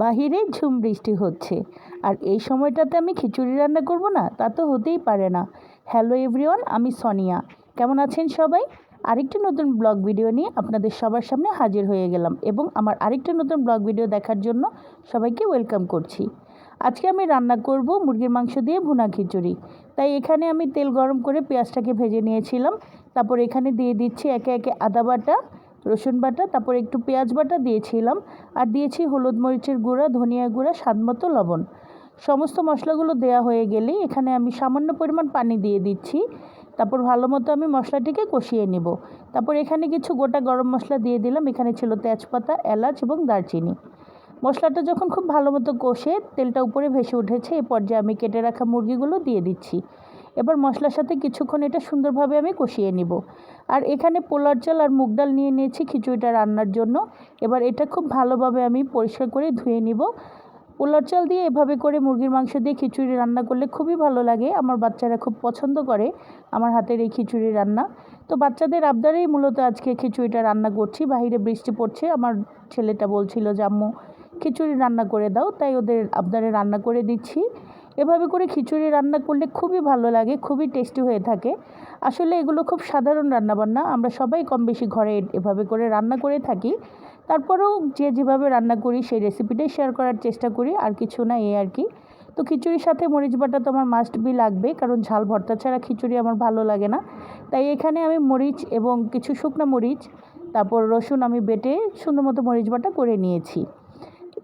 বাহিরে ঝুম বৃষ্টি হচ্ছে। আর এই সময়টাতে আমি খিচুড়ি রান্না করব না, তা তো হতেই পারে না। হ্যালো এভরিওয়ান, আমি সোনিয়া। কেমন আছেন সবাই? আরেকটি নতুন ব্লগ ভিডিও নিয়ে আপনাদের সবার সামনে হাজির হয়ে গেলাম এবং আমার আরেকটি নতুন ব্লগ ভিডিও দেখার জন্য সবাইকে ওয়েলকাম করছি। আজকে আমি রান্না করব মুরগির মাংস দিয়ে ভুনা খিচুড়ি। তাই এখানে আমি তেল গরম করে পেঁয়াজটাকে ভেজে নিয়েছিলাম। তারপর এখানে দিয়ে দিচ্ছি একে একে আদা বাটা রসুন বাটা, তারপর একটু পেঁয়াজ বাটা দিয়েছিলাম। আর দিয়েছি হলুদ মরিচের গুঁড়া, ধনিয়া গুঁড়া, স্বাদ মতো লবণ। সমস্ত মশলাগুলো দেওয়া হয়ে গেলেই এখানে আমি সামান্য পরিমাণ পানি দিয়ে দিচ্ছি। তারপর ভালো মতো আমি মশলাটিকে কষিয়ে নিব। তারপর এখানে কিছু গোটা গরম মশলা দিয়ে দিলাম। এখানে ছিল তেজপাতা, এলাচ এবং দারচিনি। মশলাটা যখন খুব ভালো মতো কষে তেলটা উপরে ভেসে উঠেছে, এ পর্যায়ে আমি কেটে রাখা মুরগিগুলো দিয়ে দিচ্ছি। এবার মশলার সাথে কিছুক্ষণ এটা সুন্দরভাবে আমি কষিয়ে নিব। আর এখানে পোলার চাল আর মুগ ডাল নিয়ে নিয়েছি খিচুড়িটা রান্নার জন্য। এবার এটা খুব ভালোভাবে আমি পরিষ্কার করে ধুয়ে নিব। পোলার চাল দিয়ে এভাবে করে মুরগির মাংস দিয়ে খিচুড়ি রান্না করলে খুবই ভালো লাগে। আমার বাচ্চারা খুব পছন্দ করে আমার হাতের এই খিচুড়ি রান্না। তো বাচ্চাদের আবদারেই মূলত আজকে খিচুড়িটা রান্না করছি। বাইরে বৃষ্টি পড়ছে। আমার ছেলেটা বলছিল যে, আম্মু, খিচুড়ি রান্না করে দাও। তাই ওদের আবদারে রান্না করে দিচ্ছি। এভাবে করে খিচুড়ি রান্না করলে খুবই ভালো লাগে, খুবই টেস্টি হয়ে থাকে। আসলে এগুলো খুব সাধারণ রান্নাবান্না, আমরা সবাই কম বেশি ঘরে এভাবে করে রান্না করে থাকি। তারপরেও যে যেভাবে রান্না করি, সেই রেসিপিটাই শেয়ার করার চেষ্টা করি, আর কিছু না এই আর কি। তো খিচুড়ির সাথে মরিচ বাটা তো আমার মাস্ট বি লাগবে, কারণ ঝাল ভর্তা ছাড়া খিচুড়ি আমার ভালো লাগে না। তাই এখানে আমি মরিচ এবং কিছু শুকনো মরিচ, তারপর রসুন আমি বেটে সুন্দর মতো মরিচ বাটা করে নিয়েছি।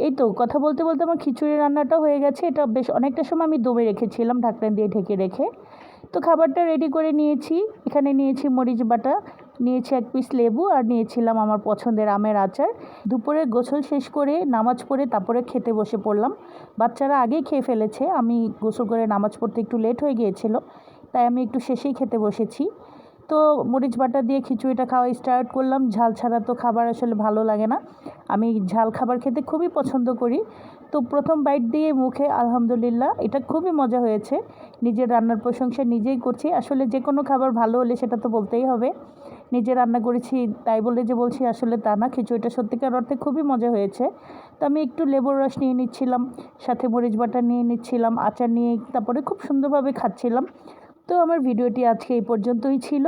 এই তো, কথা বলতে বলতে আমার খিচুড়ি রান্নাটা হয়ে গেছে। এটা বেশ অনেকটা সময় আমি দমে রেখেছিলাম, ঢাকনা দিয়ে ঢেকে রেখে। তো খাবারটা রেডি করে নিয়েছি। এখানে নিয়েছি মরিচ বাটা, নিয়েছি এক পিস লেবু আর নিয়েছিলাম আমার পছন্দের আমের আচার। দুপুরে গোসল শেষ করে নামাজ পড়ে তারপরে খেতে বসে পড়লাম। বাচ্চারা আগেই খেয়ে ফেলেছে, আমি গোসল করে নামাজ পড়তে একটু লেট হয়ে গিয়েছিল, তাই আমি একটু শেষেই খেতে বসেছি। তো মরিচ বাটা দিয়ে খিচুড়িটা খাওয়া স্টার্ট করলাম। ঝাল ছাড়া তো খাবার আসলে ভালো লাগে না। আমি ঝাল খাবার খেতে খুবই পছন্দ করি। তো প্রথম বাইট দিয়ে মুখে আলহামদুলিল্লাহ, এটা খুবই মজা হয়েছে। নিজের রান্নার প্রশংসা নিজেই করছি। আসলে যে কোনো খাবার ভালো হলে সেটা তো বলতেই হবে। নিজে রান্না করেছি, তাই বলে যে বলছি, আসলে তা না, খিচুড়িটা সত্যিকার অর্থে খুবই মজা হয়েছে। তো আমি একটু লেবুর রস নিয়ে নিচ্ছিলাম, সাথে মরিচ বাটা নিয়ে নিচ্ছিলাম, আচার নিয়ে, তারপরে খুব সুন্দরভাবে খাচ্ছিলাম। তো আমার ভিডিওটি আজকে এই পর্যন্তই ছিল।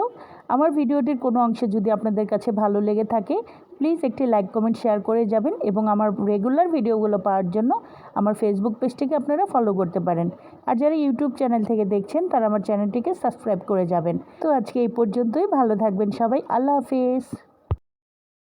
আমার ভিডিওটির কোনো অংশে যদি আপনাদের কাছে ভালো লেগে থাকে প্লিজ একটি লাইক কমেন্ট শেয়ার করে যাবেন এবং আমার রেগুলার ভিডিওগুলো পাওয়ার জন্য আমার ফেসবুক পেজটিকে আপনারা ফলো করতে পারেন। আর যারা ইউটিউব চ্যানেল থেকে দেখছেন, তারা আমার চ্যানেলটিকে সাবস্ক্রাইব করে যাবেন। তো আজকে এই পর্যন্তই, ভালো থাকবেন সবাই, আল্লাহ হাফিজ।